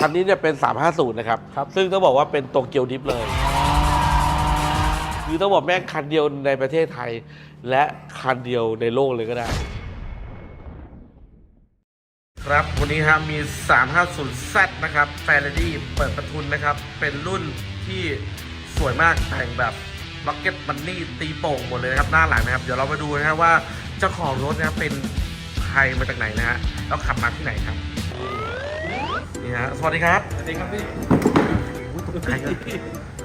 คันนี้เนี่ยเป็น 350 นะครับ ครับ ซึ่งต้องบอกว่าเป็นโตเกียวดิฟเลย คือต้องบอกแม่งคันเดียวในประเทศไทย และคันเดียวในโลกเลยก็ได้ ครับวันนี้ครับมี 350Z นะครับแฟร์ดี้เปิดประทุนนะครับ เป็นรุ่นที่สวยมากแต่งแบบล็อกเก็ตมันนี่ตีโป่งหมดเลยนะครับ หน้าหลังนะครับ เดี๋ยวเรามาดูนะครับว่าเจ้าของรถนะครับเป็นใครมาจากไหนนะฮะแล้วขับมาที่ไหนครับ นี่ฮะสวัสดีครับสวัสดีครับพี่อุ๊ยตกใจเลย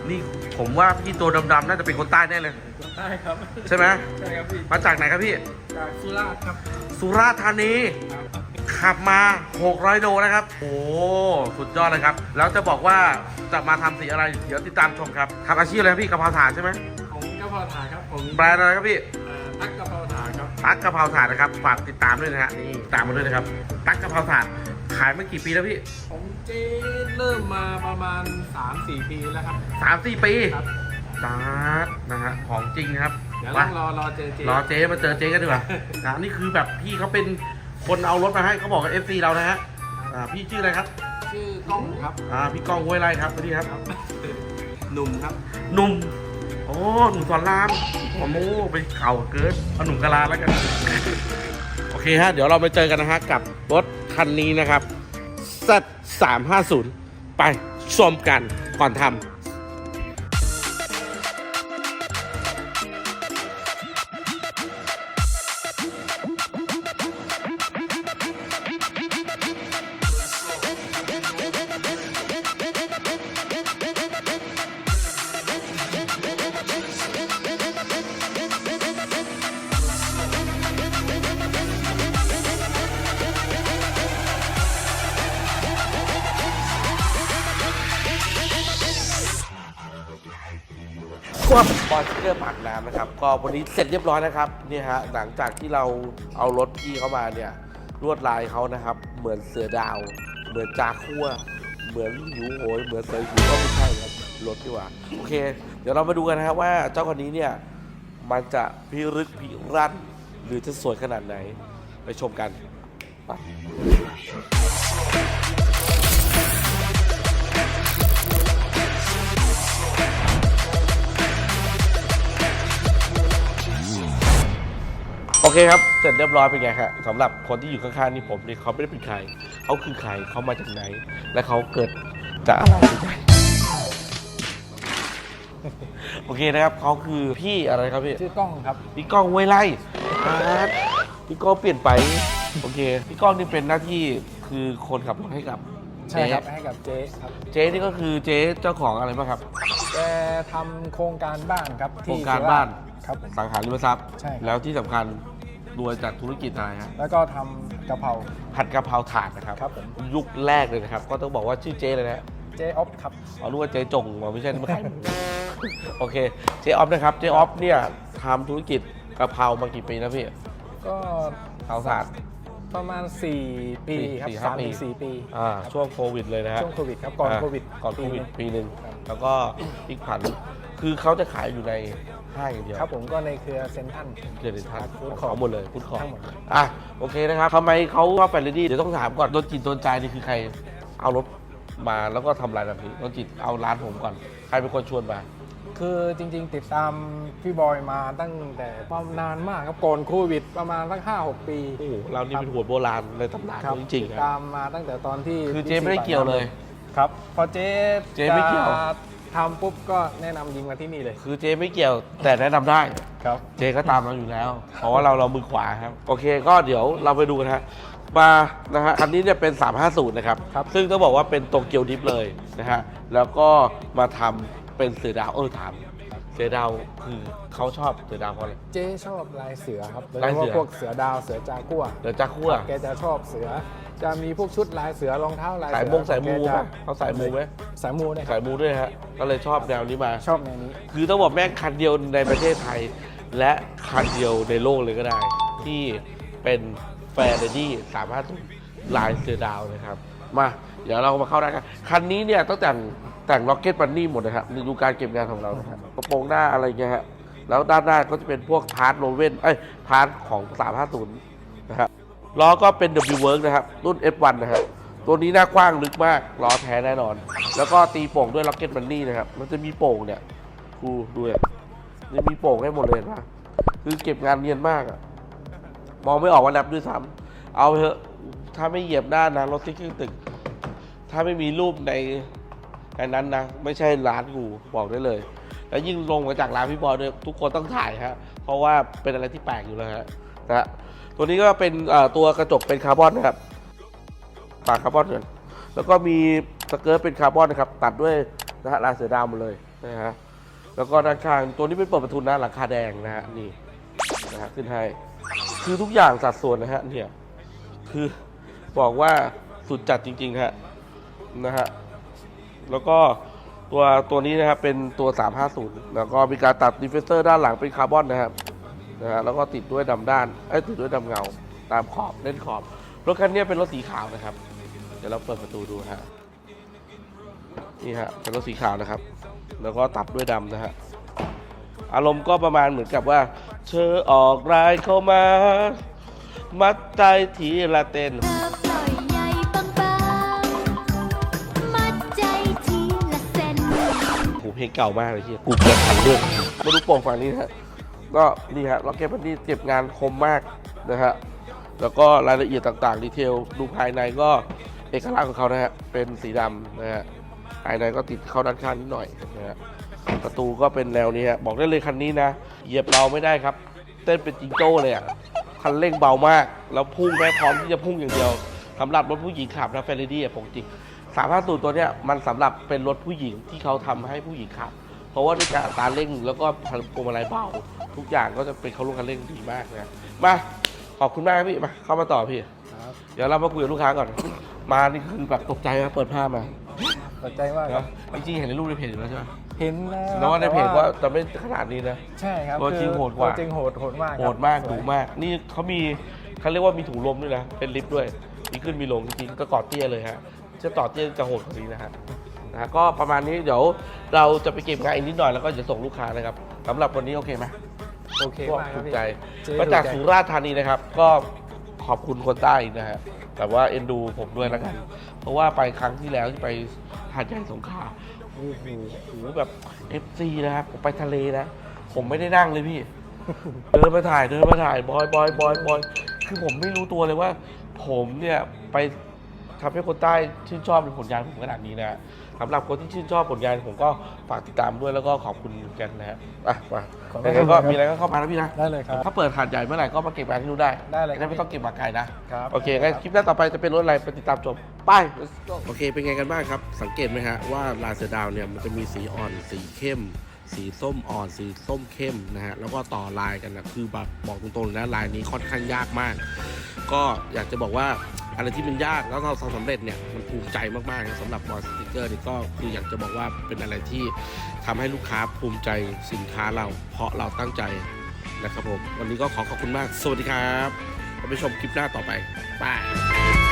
นี่ผมว่าพี่ตัวดำๆน่าจะเป็นคนใต้แน่เลยได้ครับใช่ไหมใช่ครับพี่มาจากไหนครับพี่จากสุราษฎร์ครับสุราษฎร์ธานีขับมา 600 โลนะครับ โอ้ สุดยอดเลยครับ แล้วจะบอกว่าจะมาทำสีอะไร เดี๋ยวติดตามชมครับทำอาชีพอะไรครับพี่กะเพราถาดใช่ไหมผมกะเพราถาครับผมแบรนด์อะไรครับพี่เอ่อตักกะเพราถาครับตั๊กกะเพราถาดนะครับ ฝากติดตามด้วยนะฮะนี่ตามมาด้วยนะครับ ตั๊กกะเพราถาด ขายมากี่ปีแล้วพี่ผมเจ๊เริ่มมาประมาณ 3-4 ปีแล้วครับสามสี่ปีครับตาดนะฮะของจริงนะครับเดี๋ยวไปต้องรอรอเจอเจรอเจ๊มาเจอเจ๊กันดีกว่านะนี่คือแบบพี่เขาเป็นคนเอารถมาให้เขาบอกกับเอฟซีเรานะฮะอ่าพี่ชื่ออะไรครับชื่อกล้องครับอ่าพี่ก้องห้วยไร่ครับสวัสดีครับ ครับ หนุ่มครับ หนุ่ม โอ้ หนุ่มสอนรามโอ้โหไปเข่าเกินเอาหนุ่มกะลาแล้วกัน โอเคฮะ เดี๋ยวเราไปเจอกันนะฮะ กับรถ คันนี้นะครับ Z 3 5 0 ไปชมกันก่อนทำ ควบบอลสเกอร์ปากน้ำนะครับ ก็วันนี้เสร็จเรียบร้อยนะครับนี่ฮะหลังจากที่เราเอารถพี่เข้ามาเนี่ยลวดลายเขานะครับ เหมือนเสือดาว เหมือนจาคั่ว เหมือนหิวโหยเหมือนเสือหิวก็ไม่ใช่ครับรถดีกว่าโอเค เดี๋ยวเรามาดูกันนะครับว่าเจ้าคันนี้เนี่ยมันจะพิรึกพิรันหรือจะสวยขนาดไหนไปชมกันไป เคครับ เสร็จเรียบร้อยเป็นไงครับสำหรับคนที่อยู่ข้างๆนี่ผมเนี่ยเขาไม่ได้เป็นใครเขาคือใครเขามาจากไหน และเขาเกิดจากอะไรเป็นไงโอเคนะครับเขาคือพี่อะไรครับพี่ชื่อกล้องครับพี่ก้องห้วยไล่ครับพี่ก้องเปลี่ยนไป โอเคพี่ก้องนี่เป็นหน้าที่คือคนขับรถให้กับใช่ครับเจ๊ให้กับเจ๊ครับ เจ๊นี่ก็คือเจ๊เจ้าของอะไรบ้างครับแกทำโครงการบ้านครับโครงที่การสุษฎบ้าน ครับผม สังหาริมทรัพย์ ใช่ครับ แล้วที่สำคัญ รวยจากธุรกิจอะไรฮะแล้วก็ทำกะเพรา ผัดกะเพราถาดนะครับ ครับผม ยุคแรกเลยนะครับ ก็ต้องบอกว่าชื่อเจ๊เลยนะ เจ๊ออฟครับเอารู้ว่าเจ๊จงมาไม่ใช่ไม่ใช่โอเค เจ๊ออฟนะครับ เจ๊ออฟเนี่ยทำธุรกิจกะเพรามากี่ปีแล้วพี่ก็เผาถาดประมาณ 4 ปีสี่ครับสี่ห้าสามปี ถึงสี่ปีอ่าช่วงโควิดเลยนะฮะช่วงโควิดครับ ก่อนอ่าโควิดก่อนโควิดปีหนึ่งปีหนึ่งครับแล้วก็พลิกผัน คือเขาจะขายอยู่ใน ห้างอย่างเดียวครับผมก็ในเครือเซนทรันเกลือทัศครับของ food เขา court หมดเลยพุทคอทั้งหมดอะโอเคนะครับทำไมเขาชอบแฟนเรดี้เดี๋ยวต้องถามก่อนโดนจิตโดนใจนี่คือใครเอารถมาแล้วก็ทำอะไรแบบนี้โดนจิตเอาร้านผมก่อนใครเป็นคนชวนมาคือจริง ๆ ติดตามพี่บอยมาตั้งแต่ประนานมากครับก่อนโควิดประมาณสักห้าหกปีโอ้โหเรานี่เป็นหัวโบราณในตำนานเขาจริงๆติดครับตามมาตั้งแต่ตอนที่คือเจ๊ไม่ได้เกี่ยวเลยครับพอเจ๊เจ๊ไม่เกี่ยวจะ ทำปุ๊บก็แนะนำยิงมาที่นี่เลยคือเจ๊ไม่เกี่ยวแต่แนะนำได้ ครับ เจ๊ก็ตามเราอยู่แล้ว เพราะว่าเราเรามือขวาครับ โอเคก็เดี๋ยวเราไปดูกันฮะมานะฮะอันนี้เนี่ยเป็น 350 นะครับ ครับ ซึ่งต้องบอกว่าเป็นโตเกียวดิฟเลยนะฮะแล้วก็มาทำเป็นเสือดาวเออถามเสือดาวคือเขาชอบเสือดาวเพราะอะไร เจ๊ชอบลายเสือครับโดยลาเฉยเสือพาะพวกเสือดาวเสือจากัวเดี๋ยวจะคั่วแกจะชอบเสือ จะมีพวกชุดลายเสือรองเท้าลายสายเสืมงสายมูแกจะไหมเขาสายมูไหมสายมูเนี่ยคสารับยมูด้วยฮะก็เลยชอบแนวนี้มา ชอบแนวนี้ คือต้องบอกแม่งคันเดียวในประเทศไทย และคันเดียวในโลกเลยก็ได้ ที่เป็นแฟร์เรดี้สามารถลายเสือดาวนะครับ มาเดี๋ยวเรามาเข้าได้กันคันนี้เนี่ยต้องแต่งแต่งล็อกเก็ตบันนี่หมดนะครับดูการเก็บงานของเรานะครับกระโปรงหน้าอะไรเงี้ยฮะแล้วด้านหน้าก็จะเป็นพวกพาร์ทโรเวนเอ้ยพาร์ทของ350นะครับ ล้อก็เป็น W Work นะครับ รุ่น F1 นะครับตัวนี้หน้ากว้างลึกมากล้อแท้แน่นอน แล้วก็ตีโป่งด้วยล็อกเก็ตมันนี่นะครับ มันจะมีโป่งเนี่ยครูดูเนี่ยจะมีโป่งให้หมดเลยนะคือเก็บงานเนียนมากอะมองไม่ออกว่าแรปด้วยซ้ำเอาเถอะถ้าไม่เหยียบหน้านะรถที่ขึ้นตึก ถ้าไม่มีรูปในในนั้นนะ ไม่ใช่ร้านกูบอกได้เลย แล้วยิ่งลงมาจากร้านพี่บอยด้วยทุกคนต้องถ่ายฮะเพราะว่าเป็นอะไรที่แปลกอยู่แล้วฮะนะฮะตัวนี้ก็เป็นตัวกระจกเป็นคาร์บอนนะครับปากคาร์บอนเนี่ยแล้วก็มีสเกิร์ตเป็นคาร์บอนนะครับตัดด้วยนะฮะลายเสือดาวหมดเลยนะฮะแล้วก็ด้านข้างตัวนี้เป็นเปิดประทุนนะหลังคาแดงนะฮะนี่นะฮะขึ้นให้คือทุกอย่างสัดส่วนนะฮะเนี่ยคือบอกว่าสุดจัดจริงๆฮะนะฮะแล้วก็ ตัวตัวนี้นะครับเป็นตัว 350 แล้วก็มีการตัดดิฟเฟเซอร์ด้านหลังเป็นคาร์บอนนะครับนะฮะแล้วก็ติดด้วยดำด้านเอ้ติดด้วยดำเงา ตามขอบเล่นขอบรถคันนี้เป็นรถสีขาวนะครับ เดี๋ยวเราเปิดประตูดูฮะนี่ฮะเป็นรถสีขาวนะครับ แล้วก็ตัดด้วยดำนะฮะอารมณ์ก็ประมาณเหมือนกับว่า เธอออกรายเข้ามา มัดใจทีละเต้น ลงเก่ามากเลยที่กูเกิดทันเรื่องมาดูโป่งฝั่งนี้นะฮะก็นี่ฮะล็อกเก็ตพันนี่เก็บงานคมมากนะฮะแล้วก็รายละเอียดต่างๆดีเทลดูภายในก็เอกลักษณ์ของเขานะฮะเป็นสีดำนะฮะภายในก็ติดเข้าด้านข้างนิดหน่อยนะฮะประตูก็เป็นแนวนี้ฮะบอกได้เลยคันนี้นะเหยียบเราไม่ได้ครับ เต้นเป็นจิงโจ้เลยอะคันเร่งเบามาก แล้วพุ่งได้พร้อมที่จะพุ่งอย่างเดียวสำหรับรถผู้หญิงขับนะเฟรนดี้ปกติง สามห้าสูตัวเนี้ยมันสำหรับเป็นรถผู้หญิงที่เขาทำให้ผู้หญิงขับ เพราะว่าด้วยการอัตราเร่งแล้วก็พวงมาลัยเบา ทุกอย่างก็จะเป็นเขาลูกคันเร่งดีมากนะมาขอบคุณมากครับพี่มาเข้ามาต่อพี่ครับเดี๋ยวเรามาคุยกับลูกค้าก่อน มานี่คือแบบตกใจนะเปิดภาพมาสนใจมากครันะบจริงๆเห็นในรูปในเพจอยู่แล้วใช่ไหมเห็นแล้วแล้วว่าในเพจต่ว่าจะไม่ขนาดนี้นะใช่ครับตัวจริงคือโหดกว่าตัวจริงโหดโหดมากโหครับดมากดุมาก นี่เขามีเขาเรียกว่ามีถุงลมด้วยนะเป็นลิฟต์ด้วยมีขึ้นมีลงจริงๆก็กอดเตี้ยเลยฮะ จะต่อเตี้ยจะโหดกว่านี้นะฮะนะฮะก็ประมาณนี้เดี๋ยวเราจะไปเก็บงานอีกนิดหน่อยแล้วก็จะส่งลูกค้านะครับสำหรับวันนี้โอเคไหมโอเคก็มากคถูรับกพี่ใจเจ๊มาจากถูใจสุราษฎร์ธานีนะครับ ก็ขอบคุณคนใต้นะฮะแต่ว่าเอ็นดูผมด้วยแล้วกัน เพราะว่าไปครั้งที่แล้วที่ไปหาดใหญ่สงขลาโอ้โหโอ้โหแบบเอฟซีนะครับผมไปทะเลนะ ผมไม่ได้นั่งเลยพี่ เดินมาถ่ายเดินมาถ่ายบอยบอยบอยบอยคือผมไม่รู้ตัวเลยว่า ผมเนี่ยไป ทำให้คนใต้ชื่นชอบในผลงานผมขนาดนี้นะสำหรับคนที่ชื่นชอบผลงานผมก็ฝากติดตามด้วยแล้วก็ขอบคุณกันนะฮะอะมาขอบคุณแล้วก็ครับมีอะไรก็เข้ามานะพี่นะได้เลยครับถ้าเปิดหาดใหญ่เมื่อไหร่ก็มาเก็บงานที่นู่นได้ได้เลยครับไม่ต้องเก็บมาไกลนะครับ โอเคงั้นคลิปหน้าต่อไปจะเป็นรถอะไรไปติดตามชมไป let's go โอเค เป็นไงกันบ้างครับ สังเกตไหมฮะว่าลายเสือดาวเนี่ยมันจะมีสีอ่อนสีเข้ม สีส้มอ่อนสีส้มเข้มนะฮะแล้วก็ต่อลายกันนะคือแบบบอกตรงๆเลยนะลายนี้ค่อนข้างยากมาก ก็อยากจะบอกว่า อะไรที่มันยากแล้วเราทำสำเร็จเนี่ยมันภูมิใจมากๆนะสำหรับบอยสติกเกอร์นี่ก็คืออยากจะบอกว่าเป็นอะไรที่ทำให้ลูกค้าภูมิใจสินค้าเรา เพราะเราตั้งใจนะครับผมวันนี้ก็ขอขอบคุณมาก สวัสดีครับเราไปชมคลิปหน้าต่อไปบาย